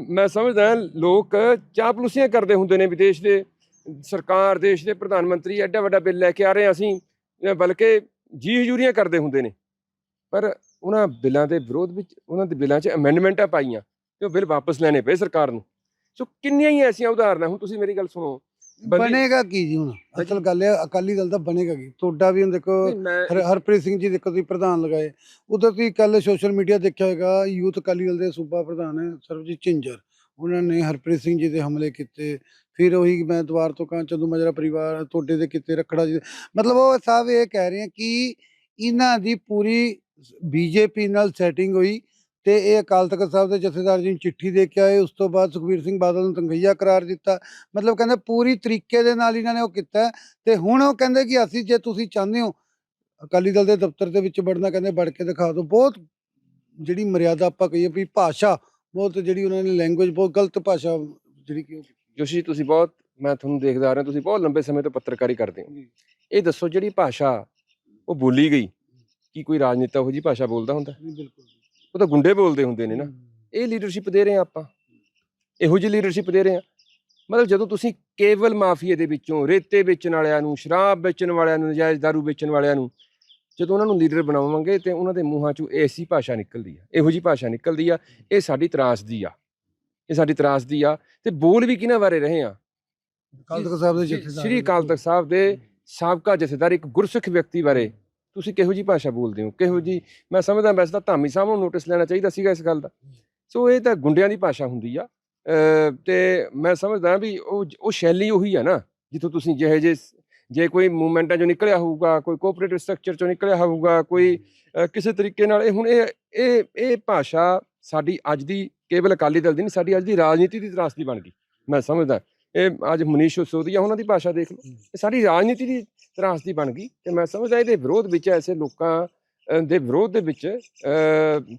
ਮੈਂ ਸਮਝਦਾ ਲੋਕ ਚਾਪਲੂਸੀਆਂ ਕਰਦੇ ਹੁੰਦੇ ਨੇ ਵਿਦੇਸ਼ ਦੇ, ਸਰਕਾਰ, ਦੇਸ਼ ਦੇ ਪ੍ਰਧਾਨ ਮੰਤਰੀ, ਐਡਾ ਵੱਡਾ ਬਿੱਲ ਲੈ ਕੇ ਆ ਰਹੇ ਆ ਅਸੀਂ ਬਲਕਿ ਜੀ ਹਜੂਰੀਆਂ ਕਰਦੇ ਹੁੰਦੇ ਨੇ। ਪਰ ਉਹਨਾਂ ਬਿੱਲਾਂ ਦੇ ਵਿਰੋਧ ਵਿੱਚ, ਉਹਨਾਂ ਦੇ ਬਿੱਲਾਂ 'ਚ ਅਮੈਂਡਮੈਂਟਾਂ ਪਾਈਆਂ, ਤੇ ਉਹ ਬਿੱਲ ਵਾਪਸ ਲੈਣੇ ਪਏ ਸਰਕਾਰ ਨੂੰ। ਸੋ ਕਿੰਨੀਆਂ ਹੀ ਐਸੀਆਂ ਉਦਾਹਰਨਾਂ, ਹੁਣ ਤੁਸੀਂ ਮੇਰੀ ਗੱਲ ਸੁਣੋ। ਬਣੇਗਾ ਕੀ ਜੀ ਹੁਣ? ਅਸਲ ਗੱਲ ਹੈ ਅਕਾਲੀ ਦਲ ਦਾ ਬਣੇਗਾ ਕੀ? ਤੁਹਾਡਾ ਵੀ ਹੁਣ ਦੇਖੋ ਹਰਪ੍ਰੀਤ ਸਿੰਘ ਜੀ ਦੇਖੋ ਤੁਸੀਂ ਪ੍ਰਧਾਨ ਲਗਾਏ। ਉਧਰ ਤੁਸੀਂ ਕੱਲ ਸੋਸ਼ਲ ਮੀਡੀਆ ਦੇਖਿਆ ਹੋਵੇਗਾ ਯੂਥ ਅਕਾਲੀ ਦਲ ਦੇ ਸੂਬਾ ਪ੍ਰਧਾਨ ਹੈ ਸਰਬਜੀਤ ਝਿੰਜਰ। ਉਹਨਾਂ ਨੇ ਹਰਪ੍ਰੀਤ ਸਿੰਘ ਜੀ ਦੇ ਹਮਲੇ ਕੀਤੇ। ਫਿਰ ਉਹੀ ਮੈਂ ਦੁਆਰ ਤੋਂ ਕਹਾਂ ਚੰਦੂ ਮਜਰਾ ਪਰਿਵਾਰ ਤੁਹਾਡੇ ਦੇ ਕੀਤੇ ਰਖੜਾ ਜੀ। ਮਤਲਬ ਉਹ ਸਾਹਿਬ ਇਹ ਕਹਿ ਰਹੇ ਆ ਕਿ ਇਹਨਾਂ ਦੀ ਪੂਰੀ ਬੀਜੇਪੀ ਨਾਲ ਸੈਟਿੰਗ ਹੋਈ ਤੇ ਇਹ ਅਕਾਲ ਤਖਤ ਸਾਹਿਬ ਦੇ ਜਥੇਦਾਰ ਜੀ ਨੂੰ ਚਿੱਠੀ ਦੇ ਕੇ ਆਏ ਉਸ ਤੋਂ ਬਾਅਦ ਸੁਖਬੀਰ ਸਿੰਘ ਬਾਦਲ ਨੂੰ ਤੰਗਈਆ ਕਰਾਰ ਦਿੱਤਾ। ਮਤਲਬ ਕਹਿੰਦੇ ਪੂਰੀ ਤਰੀਕੇ ਦੇ ਨਾਲ ਇਹਨਾਂ ਨੇ ਉਹ ਕੀਤਾ ਤੇ ਹੁਣ ਉਹ ਕਹਿੰਦੇ ਕਿ ਅਸੀਂ ਜੇ ਤੁਸੀਂ ਚਾਹੁੰਦੇ ਹੋ ਅਕਾਲੀ ਦਲ ਦੇ ਦਫ਼ਤਰ ਦੇ ਵਿੱਚ ਵੜਨਾ ਕਹਿੰਦੇ ਵੜ ਕੇ ਦਿਖਾ ਦਿਓ। ਬਹੁਤ ਜਿਹੜੀ ਮਰਿਆਦਾ ਆਪਾਂ ਕਹੀਏ ਵੀ ਭਾਸ਼ਾ ਬਹੁਤ ਜਿਹੜੀ ਉਹਨਾਂ ਨੇ ਲੈਂਗੁਏਜ ਬਹੁਤ ਗਲਤ ਭਾਸ਼ਾ ਜਿਹੜੀ ਕਿ ਜੋਸ਼ੀ ਜੀ ਤੁਸੀਂ ਬਹੁਤ ਮੈਂ ਤੁਹਾਨੂੰ ਦੇਖਦਾ ਆ ਰਿਹਾ ਤੁਸੀਂ ਬਹੁਤ ਲੰਬੇ ਸਮੇਂ ਤੋਂ ਪੱਤਰਕਾਰੀ ਕਰਦੇ ਹੋ। ਇਹ ਦੱਸੋ ਜਿਹੜੀ ਭਾਸ਼ਾ ਉਹ ਬੋਲੀ ਗਈ ਕੀ ਕੋਈ ਰਾਜਨੀਤਾ ਉਹੋ ਜੀ ਭਾਸ਼ਾ ਬੋਲਦਾ ਹੁੰਦਾ? ਨਹੀਂ ਬਿਲਕੁਲ ਉਹ ਤਾਂ ਗੁੰਡੇ ਬੋਲਦੇ ਹੁੰਦੇ ਨੇ ਨਾ। ਇਹ ਲੀਡਰਸ਼ਿਪ ਦੇ ਰਹੇ ਆ ਆਪਾਂ। ਇਹੋ ਜਿਹੀ ਲੀਡਰਸ਼ਿਪ ਦੇ ਰਹੇ ਆ ਮਤਲਬ ਜਦੋਂ ਤੁਸੀਂ ਕੇਵਲ ਮਾਫੀਏ ਦੇ ਵਿੱਚੋਂ ਰੇਤੇ ਵੇਚਣ ਵਾਲਿਆਂ ਨੂੰ ਸ਼ਰਾਬ ਵੇਚਣ ਵਾਲਿਆਂ ਨੂੰ ਨਜਾਇਜ਼ ਦਾਰੂ ਵੇਚਣ ਵਾਲਿਆਂ ਨੂੰ ਜਦੋਂ ਉਹਨਾਂ ਨੂੰ ਲੀਡਰ ਬਣਾਵਾਂਗੇ ਤੇ ਉਹਨਾਂ ਦੇ ਮੂੰਹਾਂ ਚੋਂ ਐਸੀ ਭਾਸ਼ਾ ਨਿਕਲਦੀ ਆ। ਇਹੋ ਜਿਹੀ ਭਾਸ਼ਾ ਨਿਕਲਦੀ ਆ। ਇਹ ਸਾਡੀ ਤਰਾਸਦੀ ਆ। ਇਹ ਸਾਡੀ ਤਰਾਸਦੀ ਆ। ਤੇ ਬੋਲ ਵੀ ਕਿਹਨਾਂ ਬਾਰੇ ਰਹੇ ਆ ਅਕਾਲ ਤਖਤ ਸਾਹਿਬ ਦੇ ਜਥੇਦਾਰ ਸ਼੍ਰੀ ਅਕਾਲ ਤਖਤ ਸਾਹਿਬ ਦੇ ਸਾਬਕਾ ਜਥੇਦਾਰ ਇੱਕ ਗੁਰਸਿੱਖ ਵਿਅਕਤੀ ਬਾਰੇ ਤੁਸੀਂ ਕਿਹੋ ਜੀ ਭਾਸ਼ਾ ਬੋਲਦੇ ਹੋ? ਕਿਹੋ ਜੀ ਮੈਂ ਸਮਝਦਾ ਵੈਸੇ ਤਾਂ ਧਾਮੀ ਸਾਹਿਬ ਨੂੰ ਨੋਟਿਸ ਲੈਣਾ ਚਾਹੀਦਾ ਸੀਗਾ ਇਸ ਗੱਲ ਦਾ। ਸੋ ਇਹ ਤਾਂ ਗੁੰਡਿਆਂ ਦੀ ਭਾਸ਼ਾ ਹੁੰਦੀ ਆ। ਤੇ ਮੈਂ ਸਮਝਦਾ ਵੀ ਉਹ ਉਹ ਸ਼ੈਲੀ ਉਹੀ ਆ ਨਾ ਜਿੱਥੋਂ ਤੁਸੀਂ ਜਿਹੇ ਜੇ ਜੇ ਕੋਈ ਮੂਵਮੈਂਟਾਂ ਚੋਂ ਨਿਕਲਿਆ ਹੋਊਗਾ ਕੋਈ ਕੋਆਪਰੇਟਿਵ ਸਟਰਕਚਰ ਚੋਂ ਨਿਕਲਿਆ ਹੋਊਗਾ ਕੋਈ ਕਿਸੇ ਤਰੀਕੇ ਨਾਲ ਇਹ ਹੁਣ ਇਹ ਇਹ ਇਹ ਭਾਸ਼ਾ ਸਾਡੀ ਅੱਜ ਦੀ ਕੇਵਲ ਅਕਾਲੀ ਦਲ ਦੀ ਨਹੀਂ ਸਾਡੀ ਅੱਜ ਦੀ ਰਾਜਨੀਤੀ ਦੀ ਤਰਾਸਦੀ ਬਣ ਗਈ। ਮੈਂ ਸਮਝਦਾ। ਇਹ ਅੱਜ ਮਨੀਸ਼ ਸਿਸੋਦੀਆ ਉਹਨਾਂ ਦੀ ਭਾਸ਼ਾ ਦੇਖ ਲਓ। ਇਹ ਸਾਡੀ ਰਾਜਨੀਤੀ ਦੀ ਤਰਾਸਦੀ ਬਣ ਗਈ ਤੇ ਮੈਂ ਸਮਝਦਾ ਇਹਦੇ ਵਿਰੋਧ ਵਿੱਚ ਐਸੇ ਲੋਕਾਂ ਦੇ ਵਿਰੋਧ ਦੇ ਵਿੱਚ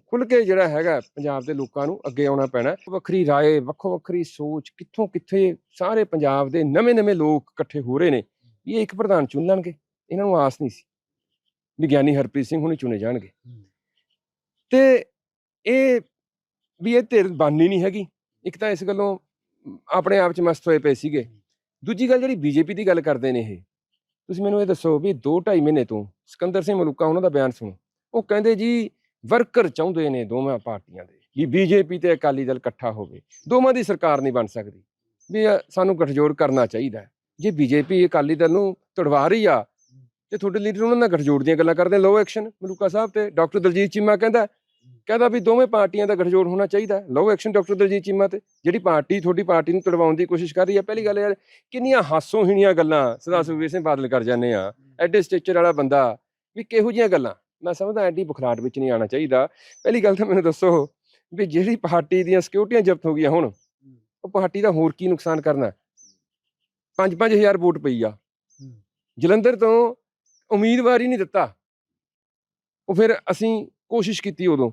ਖੁੱਲ ਕੇ ਜਿਹੜਾ ਹੈਗਾ ਪੰਜਾਬ ਦੇ ਲੋਕਾਂ ਨੂੰ ਅੱਗੇ ਆਉਣਾ ਪੈਣਾ। ਵੱਖਰੀ ਰਾਏ ਵੱਖੋ ਵੱਖਰੀ ਸੋਚ ਕਿੱਥੋਂ ਕਿੱਥੇ ਸਾਰੇ ਪੰਜਾਬ ਦੇ ਨਵੇਂ-ਨਵੇਂ ਲੋਕ ਇਕੱਠੇ ਹੋ ਰਹੇ ਨੇ ਇਹ ਇੱਕ ਪ੍ਰਧਾਨ ਚੁਣ ਲੈਣਗੇ ਇਹਨਾਂ ਨੂੰ ਆਸ ਨਹੀਂ ਸੀ। ਵਿਗਿਆਨੀ ਹਰਪ੍ਰੀਤ ਸਿੰਘ ਹੁਣੇ ਚੁਣੇ ਜਾਣਗੇ। ਤੇ ਇਹ ਵੀ ਇਹ ਧਿਰ ਬਾਨੀ ਨਹੀਂ ਹੈਗੀ। ਇੱਕ ਤਾਂ ਇਸ ਗੱਲੋਂ ਆਪਣੇ ਆਪ ਚ ਮਸਤ ਹੋਏ ਪਏ ਸੀਗੇ। ਦੂਜੀ ਗੱਲ ਜਿਹੜੀ ਬੀਜੇਪੀ ਦੀ ਗੱਲ ਕਰਦੇ ਨੇ ਇਹ ਤੁਸੀਂ ਮੈਨੂੰ ਇਹ ਦੱਸੋ ਵੀ 2 2.5 ਮਹੀਨੇ ਤੋਂ ਸਿਕੰਦਰ ਸਿੰਘ ਮਲੂਕਾ ਉਹਨਾਂ ਦਾ ਬਿਆਨ ਸੁਣੋ। ਉਹ ਕਹਿੰਦੇ ਜੀ, ਵਰਕਰ ਚਾਹੁੰਦੇ ਨੇ ਦੋਵਾਂ ਪਾਰਟੀਆਂ ਦੇ ਵੀ ਬੀਜੇਪੀ ਤੇ ਅਕਾਲੀ ਦਲ ਇਕੱਠਾ ਹੋਵੇ। ਦੋਵਾਂ ਦੀ ਸਰਕਾਰ ਨਹੀਂ ਬਣ ਸਕਦੀ। ਵੀ ਸਾਨੂੰ ਗਠਜੋੜ ਕਰਨਾ ਚਾਹੀਦਾ ਹੈ। ਜੇ ਬੀਜੇਪੀ ਅਕਾਲੀ ਦਲ ਨੂੰ ਤੜਵਾ ਰਹੀ ਆ, ਤੇ ਤੁਹਾਡੇ ਲੀਡਰ ਉਹਨਾਂ ਨਾਲ ਗਠਜੋੜ ਦੀਆਂ ਗੱਲਾਂ ਕਰਦੇ ਲੋ ਐਕਸ਼ਨ ਮਲੂਕਾ ਸਾਹਿਬ ਤੇ ਡਾਕਟਰ ਦਲਜੀਤ ਚੀਮਾ ਕਹਿੰਦਾ ਕਹਿੰਦਾ ਵੀ ਦੋਵੇਂ ਪਾਰਟੀਆਂ ਦਾ ਗਠਜੋੜ ਹੋਣਾ ਚਾਹੀਦਾ ਲੋ ਐਕਸ਼ਨ ਡਾਕਟਰ ਦਲਜੀਤ ਚੀਮਾ ਤੇ, ਜਿਹੜੀ ਪਾਰਟੀ ਤੁਹਾਡੀ ਪਾਰਟੀ ਨੂੰ ਤੜਵਾਉਣ ਦੀ ਕੋਸ਼ਿਸ਼ ਕਰ ਰਹੀ ਹੈ, ਪਹਿਲੀ ਗੱਲ ਯਾਰ ਕਿੰਨੀਆਂ ਹਾਸੋਹੀਣੀਆਂ ਗੱਲਾਂ ਸਦਾ ਸੁਖਬੀਰ ਸਿੰਘ ਬਾਦਲ ਕਰ ਜਾਂਦੇ ਆ। ਐਡੇ ਸਟੇਚਰ ਵਾਲਾ ਬੰਦਾ, ਵੀ ਕਿਹੋ ਜੀਆਂ ਗੱਲਾਂ? ਮੈਂ ਸਮਝਦਾ ਐਡੀ ਬੁਖਲਾਟ ਵਿੱਚ ਨਹੀਂ ਆਉਣਾ ਚਾਹੀਦਾ। ਪਹਿਲੀ ਗੱਲ ਤਾਂ ਮੈਨੂੰ ਦੱਸੋ ਵੀ ਜਿਹੜੀ ਪਾਰਟੀ ਦੀਆਂ ਸਿਕਿਉਰਟੀਆਂ ਜ਼ਬਤ ਹੋ ਗਈਆਂ ਹੁਣ, ਉਹ ਪਾਰਟੀ ਦਾ ਹੋਰ ਕੀ ਨੁਕਸਾਨ ਕਰਨਾ 5-5000 ਵੋਟ ਪਈ ਆ। ਜਲੰਧਰ ਤੋਂ ਉਮੀਦਵਾਰ ਹੀ ਨਹੀਂ ਦਿੱਤਾ। ਉਹ ਫਿਰ ਅਸੀਂ ਕੋਸ਼ਿਸ਼ ਕੀਤੀ ਉਦੋਂ।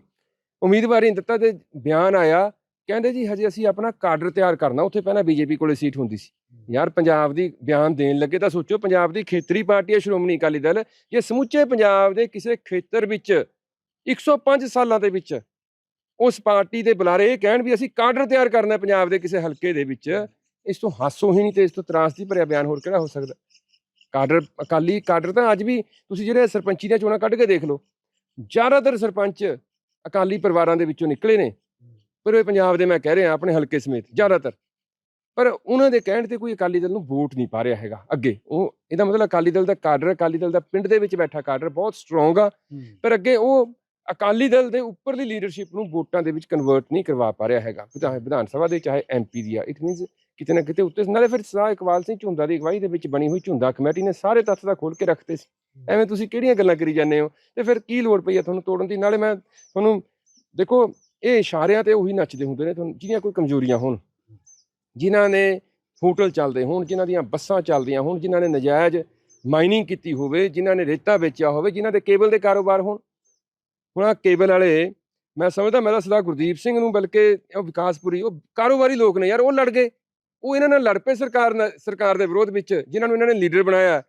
ਉਮੀਦਵਾਰ ਦਿੱਤਾ ਤੇ ਬਿਆਨ ਆਇਆ ਕਹਿੰਦੇ ਜੀ ਹਜੇ ਅਸੀਂ ਆਪਣਾ ਕਾਡਰ ਤਿਆਰ ਕਰਨਾ ਉੱਥੇ ਪਹਿਲਾਂ ਬੀਜੇਪੀ ਕੋਲੇ ਸੀਟ ਹੁੰਦੀ ਸੀ। ਯਾਰ ਪੰਜਾਬ ਦੀ ਬਿਆਨ ਦੇਣ ਲੱਗੇ ਤਾਂ ਸੋਚੋ ਪੰਜਾਬ ਦੀ ਖੇਤਰੀ ਪਾਰਟੀ ਹੈ ਸ਼੍ਰੋਮਣੀ ਅਕਾਲੀ ਦਲ ਜੇ ਸਮੁੱਚੇ ਪੰਜਾਬ ਦੇ ਕਿਸੇ ਖੇਤਰ ਵਿੱਚ 105 ਸਾਲਾਂ ਦੇ ਵਿੱਚ ਉਸ ਪਾਰਟੀ ਦੇ ਬੁਲਾਰੇ ਇਹ ਕਹਿਣ ਵੀ ਅਸੀਂ ਕਾਡਰ ਤਿਆਰ ਕਰਨਾ ਹੈ ਪੰਜਾਬ ਦੇ ਕਿਸੇ ਹਲਕੇ ਦੇ ਵਿੱਚ ਇਸ ਤੋਂ ਹਾਸੋ ਹੀ ਨਹੀਂ ਤੇ ਇਸ ਤੋਂ ਤਰਾਸਦੀ ਭਰਿਆ ਬਿਆਨ ਹੋਰ ਕਿਹੜਾ ਹੋ ਸਕਦਾ? ਕਾਡਰ ਅਕਾਲੀ ਕਾਡਰ ਤਾਂ ਅੱਜ ਵੀ ਤੁਸੀਂ ਜਿਹੜੇ ਸਰਪੰਚੀ ਦੀਆਂ ਚੋਣਾਂ ਕੱਢ ਕੇ ਦੇਖ ਲਓ ਜ਼ਿਆਦਾਤਰ ਸਰਪੰਚ ਅਕਾਲੀ ਪਰਿਵਾਰਾਂ ਦੇ ਵਿੱਚੋਂ ਨਿਕਲੇ ਨੇ। ਪਰ ਉਹ ਪੰਜਾਬ ਦੇ ਮੈਂ ਕਹਿ ਰਿਹਾ ਆਪਣੇ ਹਲਕੇ ਸਮੇਤ ਜ਼ਿਆਦਾਤਰ। ਪਰ ਉਹਨਾਂ ਦੇ ਕਹਿਣ ਤੇ ਕੋਈ ਅਕਾਲੀ ਦਲ ਨੂੰ ਵੋਟ ਨਹੀਂ ਪਾ ਰਿਹਾ ਹੈਗਾ ਅੱਗੇ। ਉਹ ਇਹਦਾ ਮਤਲਬ ਅਕਾਲੀ ਦਲ ਦਾ ਕਾਡਰ ਅਕਾਲੀ ਦਲ ਦਾ ਪਿੰਡ ਦੇ ਵਿੱਚ ਬੈਠਾ ਕਾਡਰ ਬਹੁਤ ਸਟਰੋਂਗ ਆ। ਪਰ ਅੱਗੇ ਉਹ ਅਕਾਲੀ ਦਲ ਦੇ ਉੱਪਰਲੀ ਲੀਡਰਸ਼ਿਪ ਨੂੰ ਵੋਟਾਂ ਦੇ ਵਿੱਚ ਕਨਵਰਟ ਨਹੀਂ ਕਰਵਾ ਪਾ ਰਿਹਾ ਹੈਗਾ। ਚਾਹੇ ਵਿਧਾਨ ਸਭਾ ਦੇ ਚਾਹੇ ਐਮਪੀ ਦੀ ਆ। ਇਟ ਮੀਨਸ ਕਿਤੇ ਨਾ ਕਿਤੇ ਉੱਤੇ ਨਾਲੇ ਫਿਰ ਸਰਾ ਇਕਬਾਲ ਸਿੰਘ ਝੁੰਦਾ ਦੀ ਅਗਵਾਈ ਦੇ ਵਿੱਚ ਬਣੀ ਹੋਈ ਝੁੰਦਾ ਕਮੇਟੀ ਨੇ ਸਾਰੇ ਤੱਥ ਦਾ ਖੋਲ ਕੇ ਰੱਖਤੇ ਸੀ। ਐਵੇਂ ਤੁਸੀਂ ਕਿਹੜੀਆਂ ਗੱਲਾਂ ਕਰੀ ਜਾਂਦੇ ਹੋ? ਤੇ ਫਿਰ ਕੀ ਲੋੜ ਪਈ ਆ ਤੁਹਾਨੂੰ ਤੋੜਨ ਦੀ? ਨਾਲੇ ਮੈਂ ਤੁਹਾਨੂੰ, ਦੇਖੋ, ਇਹ ਇਸ਼ਾਰਿਆਂ ਤੇ ਉਹੀ ਨੱਚਦੇ ਹੁੰਦੇ ਨੇ ਤੁਹਾਨੂੰ, ਜਿਹਦੀਆਂ ਕੋਈ ਕਮਜ਼ੋਰੀਆਂ ਹੋਣ। ਜਿਨ੍ਹਾਂ ਨੇ ਹੋਟਲ ਚੱਲਦੇ ਹੋਣ, ਜਿਨ੍ਹਾਂ ਦੀਆਂ ਬੱਸਾਂ ਚੱਲਦੀਆਂ ਹੋਣ, ਜਿਨ੍ਹਾਂ ਨੇ ਨਜਾਇਜ਼ ਮਾਈਨਿੰਗ ਕੀਤੀ ਹੋਵੇ, ਜਿਨ੍ਹਾਂ ਨੇ ਰੇਤਾ ਵੇਚਿਆ ਹੋਵੇ, ਜਿਨ੍ਹਾਂ ਦੇ ਕੇਬਲ ਦੇ ਕਾਰੋਬਾਰ ਹੋਣ। ਹੁਣ ਆਹ ਕੇਬਲ ਵਾਲੇ, ਮੈਂ ਸਮਝਦਾ ਮੇਰਾ ਸਲਾਹ ਗੁਰਦੀਪ ਸਿੰਘ ਨੂੰ, ਬਲਕਿ ਉਹ ਵਿਕਾਸਪੁਰੀ, ਉਹ ਕਾਰੋਬਾਰੀ ਲੋਕ ਨੇ ਯਾਰ, ਉਹ ਲੜ ਗਏ। ਉਹ ਇਹਨਾਂ ਨਾਲ ਲੜ ਪਏ ਸਰਕਾਰ ਨਾਲ ਸਰਕਾਰ ਦੇ ਵਿਰੋਧ ਵਿੱਚ, ਜਿਨ੍ਹਾਂ ਨੂੰ ਇਹਨਾਂ ਨੇ ਲੀਡਰ ਬਣਾਇਆ।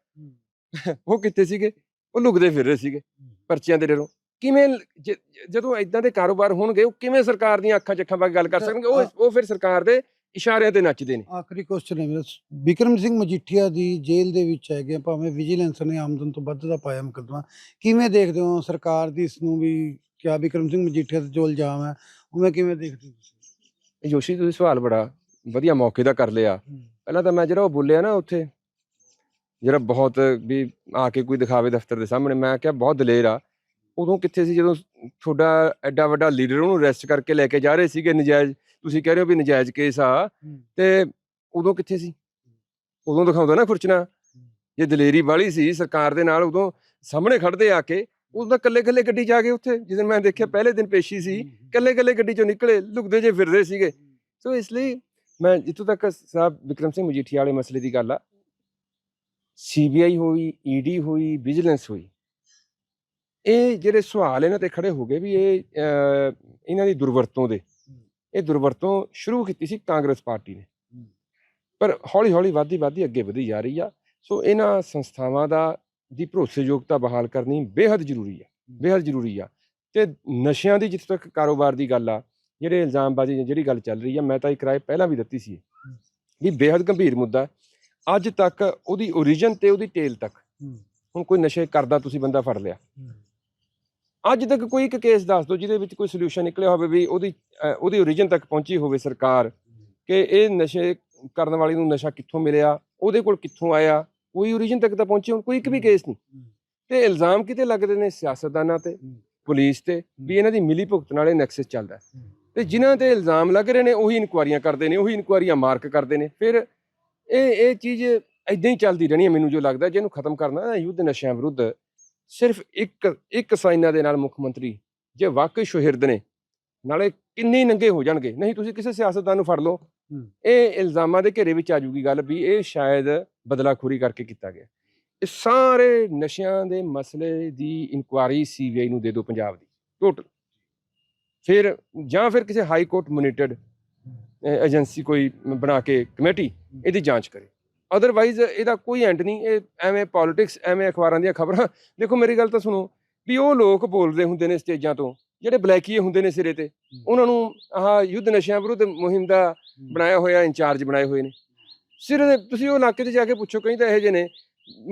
ਉਹ ਕਿੱਥੇ ਸੀਗੇ? ਉਹ ਲੁਕਦੇ ਫਿਰ ਰਹੇ ਸੀਗੇ ਪਰਚੀਆਂ ਦੇ ਡਰੋਂ। ਕਿਵੇਂ ਜ- ਜਦੋਂ ਇਦਾਂ ਦੇ ਕਾਰੋਬਾਰ ਹੋਣਗੇ ਉਹ ਕਿਵੇਂ ਸਰਕਾਰ ਦੀਆਂ ਅੱਖਾਂ 'ਚ ਅੱਖਾਂ ਪਾ ਕੇ ਗੱਲ ਕਰ ਸਕਣਗੇ? ਉਹ ਉਹ ਫਿਰ ਸਰਕਾਰ ਦੇ ਇਸ਼ਾਰਿਆਂ ਤੇ ਨੱਚਦੇ ਨੇ। ਆਖਰੀ ਕੁਐਸਚਨ ਹੈ ਮੇਰਾ। ਵਿਕਰਮ ਸਿੰਘ ਮਜੀਠੀਆ ਦੀ ਜੇਲ੍ਹ ਦੇ ਵਿੱਚ ਹੈਗੇ ਆ, ਭਾਵੇਂ ਵਿਜੀਲੈਂਸ ਨੇ ਆਮਦਨ ਤੋਂ ਵੱਧ ਦਾ ਪਾਇਆ ਮੁਕੱਦਮਾ। ਕਿਵੇਂ ਦੇਖਦੇ ਹੋ ਸਰਕਾਰ ਦੀ ਇਸ ਨੂੰ ਵੀ ਕਿਆ ਵਿਕਰਮ ਸਿੰਘ ਮਜੀਠੀਆ ਤੇ ਜੋ ਇਲਜ਼ਾਮ ਹੈ? ਉਵੇਂ ਕਿਵੇਂ ਦੇਖਦੇ ਹੋ ਤੁਸੀਂ? ਇਹ ਜੋਸ਼ੀ ਤੁਸੀਂ ਸਵਾਲ ਬੜਾ ਵਧੀਆ ਮੌਕੇ ਦਾ ਕਰ ਲਿਆ। ਪਹਿਲਾਂ ਤਾਂ ਮੈਂ ਜਿਹੜਾ ਉਹ ਬੋਲਿਆ ਨਾ ਉੱਥੇ ਜਿਹੜਾ ਬਹੁਤ ਵੀ ਆ ਕੇ ਕੋਈ ਦਿਖਾਵੇ ਦਫ਼ਤਰ ਦੇ ਸਾਹਮਣੇ ਮੈਂ ਕਿਹਾ ਬਹੁਤ ਦਲੇਰ ਆ। ਉਦੋਂ ਕਿੱਥੇ ਸੀ ਜਦੋਂ ਤੁਹਾਡਾ ਐਡਾ ਵੱਡਾ ਲੀਡਰ ਉਹਨੂੰ ਅਰੈਸਟ ਕਰਕੇ ਲੈ ਕੇ ਜਾ ਰਹੇ ਸੀਗੇ ਨਜਾਇਜ਼? ਤੁਸੀਂ ਕਹਿ ਰਹੇ ਹੋ ਵੀ ਨਜਾਇਜ਼ ਕੇਸ ਆ। ਤੇ ਉਦੋਂ ਕਿੱਥੇ ਸੀ? ਉਦੋਂ ਦਿਖਾਉਂਦਾ ਨਾ ਖੁਰਚਣਾ। ਜੇ ਦਲੇਰੀ ਵਾਲੀ ਸੀ ਸਰਕਾਰ ਦੇ ਨਾਲ ਉਦੋਂ ਸਾਹਮਣੇ ਖੜਦੇ ਆ ਕੇ ਉਦੋਂ ਤਾਂ ਕੱਲੇ ਕੱਲੇ ਗੱਡੀ 'ਚ ਆ ਗਏ ਉੱਥੇ। ਜਿਸ ਦਿਨ ਮੈਂ ਦੇਖਿਆ ਪਹਿਲੇ ਦਿਨ ਪੇਸ਼ੀ ਸੀ ਕੱਲੇ ਕੱਲੇ ਗੱਡੀ 'ਚੋਂ ਨਿਕਲੇ ਲੁਕਦੇ ਜੇ ਫਿਰਦੇ ਸੀਗੇ। ਸੋ ਇਸ ਲਈ ਮੈਂ ਜਿੱਥੋਂ ਤੱਕ ਸਾਹਿਬ ਵਿਕਰਮ ਸਿੰਘ ਮਜੀਠੀਆ ਵਾਲੇ ਮਸਲੇ ਦੀ ਗੱਲ ਆ ਸੀਬੀਆਈ ਹੋਈ ਈਡੀ ਹੋਈ ਵਿਜੀਲੈਂਸ ਹੋਈ। ਇਹ ਜਿਹੜੇ ਸਵਾਲ ਇਹਨਾਂ ਤੇ ਖੜੇ ਹੋ ਗਏ ਵੀ ਇਹ ਇਹਨਾਂ ਦੀ ਦੁਰਵਰਤੋਂ ਦੇ। ਇਹ ਦੁਰਵਰਤੋਂ ਸ਼ੁਰੂ ਕੀਤੀ ਸੀ ਕਾਂਗਰਸ ਪਾਰਟੀ ਨੇ। ਪਰ ਹੌਲੀ ਹੌਲੀ ਵਾਧੀ ਵਾਧੀ ਅੱਗੇ ਵਧੀ ਜਾ ਰਹੀ ਆ। ਸੋ ਇਹਨਾਂ ਸੰਸਥਾਵਾਂ ਦਾ ਦੀ ਭਰੋਸੇਯੋਗਤਾ ਬਹਾਲ ਕਰਨੀ ਬੇਹੱਦ ਜ਼ਰੂਰੀ ਆ। ਬੇਹੱਦ ਜ਼ਰੂਰੀ ਆ। ਤੇ ਨਸ਼ਿਆਂ ਦੀ ਜਿੱਥੇ ਤੱਕ ਕਾਰੋਬਾਰ ਦੀ ਗੱਲ ਆ ਜਿਹੜੇ ਇਲਜ਼ਾਮਬਾਜ਼ੀ ਜਿਹੜੀ ਗੱਲ ਚੱਲ ਰਹੀ ਆ ਮੈਂ ਤਾਂ ਇਹ ਰਾਏ ਪਹਿਲਾਂ ਵੀ ਦਿੱਤੀ ਸੀ। ਵੀ ਬੇਹੱਦ ਗੰਭੀਰ ਮੁੱਦਾ। ਅੱਜ ਤੱਕ ਉਹਦੀ origin ਤੇ ਉਹਦੀ ਟੇਲ ਤੱਕ। ਹੁਣ ਕੋਈ ਨਸ਼ੇ ਕਰਦਾ ਤੁਸੀਂ ਬੰਦਾ ਫੜ ਲਿਆ। ਅੱਜ ਤੱਕ ਕੋਈ ਇੱਕ ਕੇਸ ਦੱਸ ਦਿਓ ਜਿਹਦੇ ਵਿੱਚ ਕੋਈ ਸੋਲੂਸ਼ਨ ਨਿਕਲਿਆ ਹੋਵੇ ਵੀ ਉਹਦੀ ਉਹਦੀ origin ਤੱਕ ਪਹੁੰਚੀ ਹੋਵੇ ਸਰਕਾਰ ਕਿ ਇਹ ਨਸ਼ੇ ਕਰਨ ਵਾਲੀ ਨੂੰ ਨਸ਼ਾ ਕਿੱਥੋਂ ਮਿਲਿਆ ਉਹਦੇ ਕੋਲ ਕਿੱਥੋਂ ਆਇਆ ਕੋਈ origin ਤੱਕ ਤਾਂ ਪਹੁੰਚੀ ਹੁਣ ਕੋਈ ਇੱਕ ਵੀ ਕੇਸ ਨਹੀਂ। ਤੇ ਇਲਜ਼ਾਮ ਕਿਤੇ ਲੱਗਦੇ ਨੇ? ਸਿਆਸਤਦਾਨਾਂ ਤੇ ਪੁਲਿਸ ਤੇ ਵੀ ਇਹਨਾਂ ਦੀ ਮਿਲੀ ਭੁਗਤ ਨਾਲ ਨੈਕਸਸ ਚੱਲਦਾ। ਤੇ ਜਿਨ੍ਹਾਂ ਤੇ ਇਲਜ਼ਾਮ ਲੱਗ ਰਹੇ ਨੇ ਉਹੀ ਇਨਕੁਆਰੀਆਂ ਕਰਦੇ ਨੇ ਉਹੀ ਇਨਕੁਆਰੀਆਂ ਮਾਰਕ ਕਰਦੇ ਨੇ। ਫਿਰ ਇਹ ਇਹ ਚੀਜ਼ ਇਦਾਂ ਹੀ ਚੱਲਦੀ ਰਹਿਣੀ ਹੈ ਮੈਨੂੰ ਜੋ ਲੱਗਦਾ ਜੇ ਇਹਨੂੰ ਖਤਮ ਕਰਨਾ ਹੈ ਯੁੱਧ ਨਸ਼ਿਆਂ ਵਿਰੁੱਧ ਸਿਰਫ ਇੱਕ ਇੱਕ ਸਾਈਨਾ ਦੇ ਨਾਲ ਮੁੱਖ ਮੰਤਰੀ ਜੇ ਵਾਕਈ ਸ਼ੁਹਿਰਦ ਨੇ ਨਾਲੇ ਕਿੰਨੇ ਨੰਗੇ ਹੋ ਜਾਣਗੇ। ਨਹੀਂ ਤੁਸੀਂ ਕਿਸੇ ਸਿਆਸਤਦਾਨ ਨੂੰ ਫੜ ਲਓ। ਇਹ ਇਲਜ਼ਾਮਾਂ ਦੇ ਘੇਰੇ ਵਿੱਚ ਆ ਜੂਗੀ ਗੱਲ ਵੀ ਇਹ ਸ਼ਾਇਦ ਬਦਲਾਖੋਰੀ ਕਰਕੇ ਕੀਤਾ ਗਿਆ। ਇਹ ਸਾਰੇ ਨਸ਼ਿਆਂ ਦੇ ਮਸਲੇ ਦੀ ਇਨਕੁਆਰੀ ਸੀਬੀਆਈ ਨੂੰ ਦੇ ਦਿਓ ਪੰਜਾਬ ਦੀ ਟੋਟਲ। ਫਿਰ ਜਾਂ ਫਿਰ ਕਿਸੇ ਹਾਈ ਕੋਰਟ ਮੋਨੀਟਰਡ ਏਜੰਸੀ ਕੋਈ ਬਣਾ ਕੇ ਕਮੇਟੀ, ਇਹਦੀ ਜਾਂਚ ਕਰੇ। ਅਦਰਵਾਈਜ਼ ਇਹਦਾ ਕੋਈ ਐਂਡ ਨਹੀਂ। ਇਹ ਐਵੇਂ ਪੋਲਿਟਿਕਸ ਐਵੇਂ ਅਖਬਾਰਾਂ ਦੀਆਂ ਖਬਰਾਂ। ਦੇਖੋ, ਮੇਰੀ ਗੱਲ ਤਾਂ ਸੁਣੋ, ਵੀ ਉਹ ਲੋਕ ਬੋਲਦੇ ਹੁੰਦੇ ਨੇ ਸਟੇਜਾਂ ਤੋਂ, ਜਿਹੜੇ ਬਲੈਕੀਏ ਹੁੰਦੇ ਨੇ ਸਿਰੇ ਤੇ। ਉਹਨਾਂ ਨੂੰ ਆਹ ਯੁੱਧ ਨਸ਼ਿਆਂ ਵਿਰੁੱਧ ਮੁਹਿੰਮ ਦਾ ਬਣਾਇਆ ਹੋਇਆ, ਇੰਚਾਰਜ ਬਣਾਏ ਹੋਏ ਨੇ। ਸਿਰੇ ਦੇ, ਤੁਸੀਂ ਉਹ ਇਲਾਕੇ 'ਚ ਜਾ ਕੇ ਪੁੱਛੋ, ਕਈ ਤਾਂ ਇਹੋ ਜਿਹੇ ਨੇ,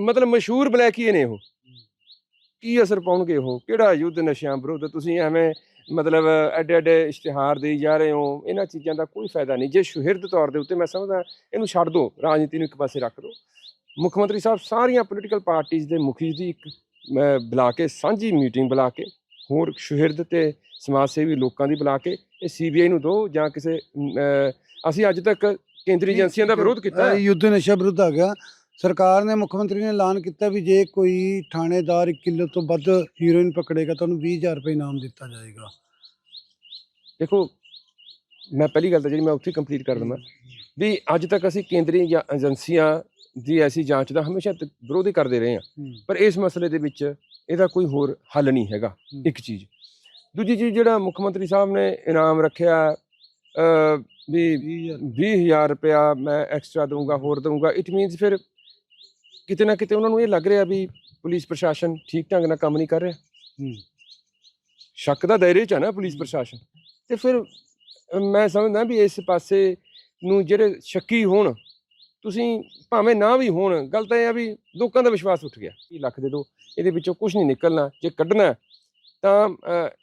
ਮਤਲਬ ਮਸ਼ਹੂਰ ਬਲੈਕੀਏ ਨੇ ਉਹ। ਕੀ ਅਸਰ ਪਾਉਣਗੇ ਉਹ? ਕਿਹੜਾ ਯੁੱਧ ਨਸ਼ਿਆਂ ਵਿਰੁੱਧ? ਤੁਸੀਂ ਐਵੇਂ ਮਤਲਬ ਐਡੇ ਐਡੇ ਇਸ਼ਤਿਹਾਰ ਦੇਈ ਜਾ ਰਹੇ ਹੋ ਇਹਨਾਂ ਚੀਜ਼ਾਂ ਦਾ ਕੋਈ ਫਾਇਦਾ ਨਹੀਂ। ਜੇ ਸ਼ੁਹਿਰਦ ਤੌਰ ਦੇ ਉੱਤੇ ਮੈਂ ਸਮਝਦਾ ਇਹਨੂੰ ਛੱਡ ਦਿਓ ਰਾਜਨੀਤੀ ਨੂੰ ਇੱਕ ਪਾਸੇ ਰੱਖ ਦਿਓ ਮੁੱਖ ਮੰਤਰੀ ਸਾਹਿਬ ਸਾਰੀਆਂ ਪੋਲੀਟੀਕਲ ਪਾਰਟੀਆਂ ਦੇ ਮੁਖੀ ਦੀ ਇੱਕ ਬੁਲਾ ਕੇ ਸਾਂਝੀ ਮੀਟਿੰਗ ਬੁਲਾ ਕੇ ਹੋਰ ਸੁਹਿਰਦ ਤੇ ਸਮਾਜ ਸੇਵੀ ਲੋਕਾਂ ਦੀ ਬੁਲਾ ਕੇ ਇਹ ਸੀਬੀਆਈ ਨੂੰ ਦਿਓ ਜਾਂ ਕਿਸੇ ਅਸੀਂ ਅੱਜ ਤੱਕ ਕੇਂਦਰੀ ਏਜੰਸੀਆਂ ਦਾ ਵਿਰੋਧ ਕੀਤਾ ਯੁੱਧ ਨਸ਼ਾ ਵਿਰੁੱਧ ਆ ਗਿਆ। ਸਰਕਾਰ ਨੇ ਮੁੱਖ ਮੰਤਰੀ ਨੇ ਐਲਾਨ ਕੀਤਾ ਵੀ ਜੇ ਕੋਈ ਥਾਣੇਦਾਰ 1 ਕਿਲੋ ਤੋਂ ਵੱਧ ਹੀਰੋਇਨ ਪਕੜੇਗਾ ਤਾਂ ਉਹਨੂੰ 20000 ਰੁਪਏ ਇਨਾਮ ਦਿੱਤਾ ਜਾਏਗਾ। ਦੇਖੋ ਮੈਂ ਪਹਿਲੀ ਗੱਲ ਤਾਂ ਜਿਹੜੀ ਮੈਂ ਉੱਥੇ ਕੰਪਲੀਟ ਕਰ ਦਵਾਂ ਵੀ ਅੱਜ ਤੱਕ ਅਸੀਂ ਕੇਂਦਰੀ ਜਾਂ ਏਜੰਸੀਆਂ ਦੀ ਐਸੀ ਜਾਂਚ ਦਾ ਹਮੇਸ਼ਾ ਵਿਰੋਧ ਹੀ ਕਰਦੇ ਰਹੇ ਹਾਂ। ਪਰ ਇਸ ਮਸਲੇ ਦੇ ਵਿੱਚ ਇਹਦਾ ਕੋਈ ਹੋਰ ਹੱਲ ਨਹੀਂ ਹੈਗਾ। ਇੱਕ ਚੀਜ਼। ਦੂਜੀ ਚੀਜ਼ ਜਿਹੜਾ ਮੁੱਖ ਮੰਤਰੀ ਸਾਹਿਬ ਨੇ ਇਨਾਮ ਰੱਖਿਆ ਵੀ 20000 20000 ਰੁਪਇਆ ਮੈਂ ਐਕਸਟਰਾ ਦਊਂਗਾ ਹੋਰ ਦਊਂਗਾ ਇਟ ਮੀਨਸ ਫਿਰ ਕਿਤੇ ਨਾ ਕਿਤੇ ਉਹਨਾਂ ਨੂੰ ਇਹ ਲੱਗ ਰਿਹਾ ਵੀ ਪੁਲਿਸ ਪ੍ਰਸ਼ਾਸਨ ਠੀਕ ਢੰਗ ਨਾਲ ਕੰਮ ਨਹੀਂ ਕਰ ਰਿਹਾ। ਸ਼ੱਕ ਦਾ ਦਾਇਰੇ 'ਚ ਹੈ ਨਾ ਪੁਲਿਸ ਪ੍ਰਸ਼ਾਸਨ। ਤੇ ਫਿਰ ਮੈਂ ਸਮਝਦਾ ਵੀ ਇਸ ਪਾਸੇ ਨੂੰ ਜਿਹੜੇ ਸ਼ੱਕੀ ਹੋਣ ਤੁਸੀਂ ਭਾਵੇਂ ਨਾ ਵੀ ਹੋਣ ਗੱਲ ਤਾਂ ਇਹ ਆ ਵੀ ਲੋਕਾਂ ਦਾ ਵਿਸ਼ਵਾਸ ਉੱਠ ਗਿਆ। 30 ਲੱਖ ਦੇ ਦੋ ਇਹਦੇ ਵਿੱਚੋਂ ਕੁਝ ਨਹੀਂ ਨਿਕਲਣਾ ਜੇ ਕੱਢਣਾ ਤਾਂ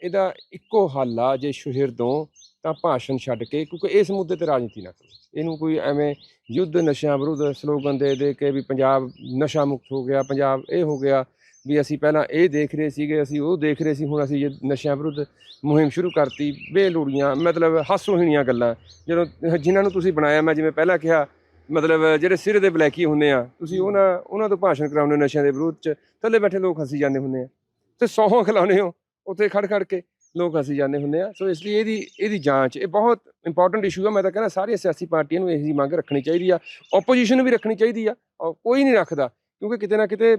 ਇਹਦਾ ਇੱਕੋ ਹੱਲ ਆ ਜੇ ਸ਼ੁਹਿਰਦੋਂ ਤਾਂ ਤਾਂ ਭਾਸ਼ਣ ਛੱਡ ਕੇ ਕਿਉਂਕਿ ਇਸ ਮੁੱਦੇ ਤੇ ਰਾਜਨੀਤੀ ਨਾ ਕਰੋ। ਇਹਨੂੰ ਕੋਈ ਐਵੇਂ ਯੁੱਧ ਨਸ਼ਿਆਂ ਵਿਰੁੱਧ ਸਲੋਗਨ ਦੇ ਦੇ ਕੇ ਵੀ ਪੰਜਾਬ ਨਸ਼ਾ ਮੁਕਤ ਹੋ ਗਿਆ, ਪੰਜਾਬ ਇਹ ਹੋ ਗਿਆ ਵੀ ਅਸੀਂ ਪਹਿਲਾਂ ਇਹ ਦੇਖ ਰਹੇ ਸੀਗੇ, ਅਸੀਂ ਉਹ ਦੇਖ ਰਹੇ ਸੀ, ਹੁਣ ਅਸੀਂ ਇਹ ਨਸ਼ਿਆਂ ਵਿਰੁੱਧ ਮੁਹਿੰਮ ਸ਼ੁਰੂ ਕਰਤੀ, ਬੇਲੋੜੀਆਂ, ਮਤਲਬ ਹਾਸੋਹੀਣੀਆਂ ਗੱਲਾਂ। ਜਦੋਂ ਜਿਨ੍ਹਾਂ ਨੂੰ ਤੁਸੀਂ ਬਣਾਇਆ, ਮੈਂ ਜਿਵੇਂ ਪਹਿਲਾਂ ਕਿਹਾ, ਮਤਲਬ ਜਿਹੜੇ ਸਿਰ ਦੇ ਬਲੈਕੀ ਹੁੰਦੇ ਆ, ਤੁਸੀਂ ਉਹਨਾਂ ਉਹਨਾਂ ਤੋਂ ਭਾਸ਼ਣ ਕਰਾਉਂਦੇ ਹੋ ਨਸ਼ਿਆਂ ਦੇ ਵਿਰੋਧ ਚ, ਥੱਲੇ ਬੈਠੇ ਲੋਕ ਹੱਸੀ ਜਾਂਦੇ ਹੁੰਦੇ ਆ। ਤੇ ਸੌਹਾਂ ਖਿਲਾਉਂਦੇ ਹੋ, ਉੱਥੇ ਖੜ ਖੜ ਕੇ। ਲੋਕ ਅਸੀਂ ਜਾਂਦੇ ਹੁੰਦੇ ਆ। ਸੋ ਇਸ ਲਈ ਇਹਦੀ ਇਹਦੀ ਜਾਂਚ, ਇਹ ਬਹੁਤ ਇੰਪੋਰਟੈਂਟ ਇਸ਼ੂ ਆ। ਮੈਂ ਤਾਂ ਕਹਿੰਦਾ ਸਾਰੀਆਂ ਸਿਆਸੀ ਪਾਰਟੀਆਂ ਨੂੰ ਇਹੀ ਮੰਗ ਰੱਖਣੀ ਚਾਹੀਦੀ ਆ। ਆਪੋਜੀਸ਼ਨ ਵੀ ਰੱਖਣੀ ਚਾਹੀਦੀ ਆ। ਔਰ ਕੋਈ ਨਹੀਂ ਰੱਖਦਾ, ਕਿਉਂਕਿ ਕਿਤੇ ਨਾ ਕਿਤੇ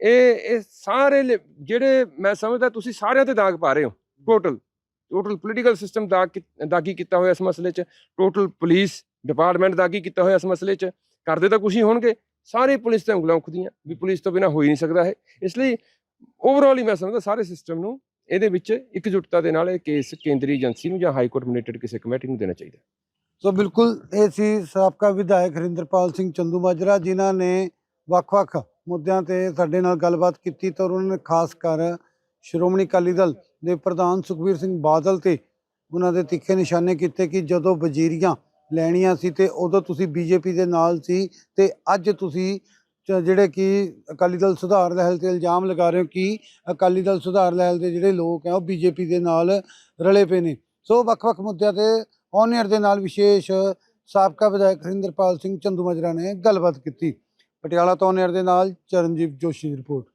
ਇਹ ਇਹ ਸਾਰੇ ਲ- ਜਿਹੜੇ ਮੈਂ ਸਮਝਦਾ ਤੁਸੀਂ ਸਾਰਿਆਂ ਤੇ ਦਾਗ ਪਾ ਰਹੇ ਹੋ। ਟੋਟਲ ਟੋਟਲ ਪੋਲੀਟੀਕਲ ਸਿਸਟਮ ਦਾਗ ਦਾਗੀ ਕੀਤਾ ਹੋਇਆ ਇਸ ਮਸਲੇ 'ਚ। ਟੋਟਲ ਪੁਲਿਸ ਡਿਪਾਰਟਮੈਂਟ ਦਾਗੀ ਕੀਤਾ ਹੋਇਆ ਇਸ ਮਸਲੇ 'ਚ। ਕਰਦੇ ਤਾਂ ਕੁਛ ਹੀ ਹੋਣਗੇ। ਸਾਰੇ ਪੁਲਿਸ ਤੇ ਉਂਗਲਾਂ ਉੱਖਦੀਆਂ। ਵੀ ਪੁਲਿਸ ਤੋਂ ਬਿਨਾ ਹੋ ਹੀ ਨਹੀਂ ਸਕਦਾ ਇਹ। ਇਸ ਲਈ ਓਵਰਆਲ ਹੀ ਮੈਂ ਸਮਝਦਾ ਸਾਰੇ ਸਿਸਟਮ ਨੂੰ ਇਹਦੇ ਵਿੱਚ ਇਕਜੁੱਟਤਾ ਦੇ ਨਾਲ ਇਹ ਕੇਸ ਕੇਂਦਰੀ ਏਜੰਸੀ ਨੂੰ ਜਾਂ ਹਾਈ ਕੋਰਟ ਮਨੇਟਡ ਕਿਸੇ ਕਮੇਟੀ ਨੂੰ ਦੇਣਾ ਚਾਹੀਦਾ। ਸੋ ਬਿਲਕੁਲ, ਇਹ ਸੀ ਸਾਬਕਾ ਵਿਧਾਇਕ ਹਰਿੰਦਰਪਾਲ ਸਿੰਘ ਚੰਦੂ ਮਾਜਰਾ, ਜਿਨ੍ਹਾਂ ਨੇ ਵੱਖ-ਵੱਖ ਮੁੱਦਿਆਂ ਤੇ ਸਾਡੇ ਨਾਲ ਗੱਲਬਾਤ ਕੀਤੀ ਤਾਂ ਉਹਨਾਂ ਨੇ ਖਾਸ ਕਰ ਸ਼੍ਰੋਮਣੀ ਅਕਾਲੀ ਦਲ ਦੇ ਪ੍ਰਧਾਨ ਸੁਖਬੀਰ ਸਿੰਘ ਬਾਦਲ ਤੇ ਉਹਨਾਂ ਦੇ ਤਿੱਖੇ ਨਿਸ਼ਾਨੇ ਕੀਤੇ ਕਿ ਜਦੋਂ ਵਜ਼ੀਰੀਆਂ ਲੈਣੀਆਂ ਸੀ ਤੇ ਉਦੋਂ ਤੁਸੀਂ ਬੀਜੇਪੀ ਦੇ ਨਾਲ ਸੀ ਤੇ ਅੱਜ ਤੁਸੀਂ ਜਿਹੜੇ ਕਿ ਅਕਾਲੀ ਦਲ ਸੁਧਾਰ ਲਹਿਰ ਤੇ ਇਲਜ਼ਾਮ ਲਗਾ ਰਹੇ ਹੋ ਕਿ ਅਕਾਲੀ ਦਲ ਸੁਧਾਰ ਲਹਿਰ ਦੇ ਜਿਹੜੇ ਲੋਕ ਆ ਉਹ ਬੀਜੇਪੀ ਦੇ ਨਾਲ ਰਲੇ ਪਏ ਨੇ। ਸੋ ਵੱਖ-ਵੱਖ ਮੁੱਦਿਆਂ ਤੇ ਔਨ ਦੇ ਨਾਲ ਵਿਸ਼ੇਸ਼ ਸਾਬਕਾ ਵਿਧਾਇਕ ਹਰਿੰਦਰਪਾਲ ਸਿੰਘ ਚੰਦੂਮਾਜਰਾ ਨੇ ਗੱਲਬਾਤ ਕੀਤੀ। ਪਟਿਆਲਾ ਤੋਂ ਔਨ ਦੇ ਨਾਲ ਚਰਨਜੀਤ ਜੋਸ਼ੀ ਦੀ ਰਿਪੋਰਟ।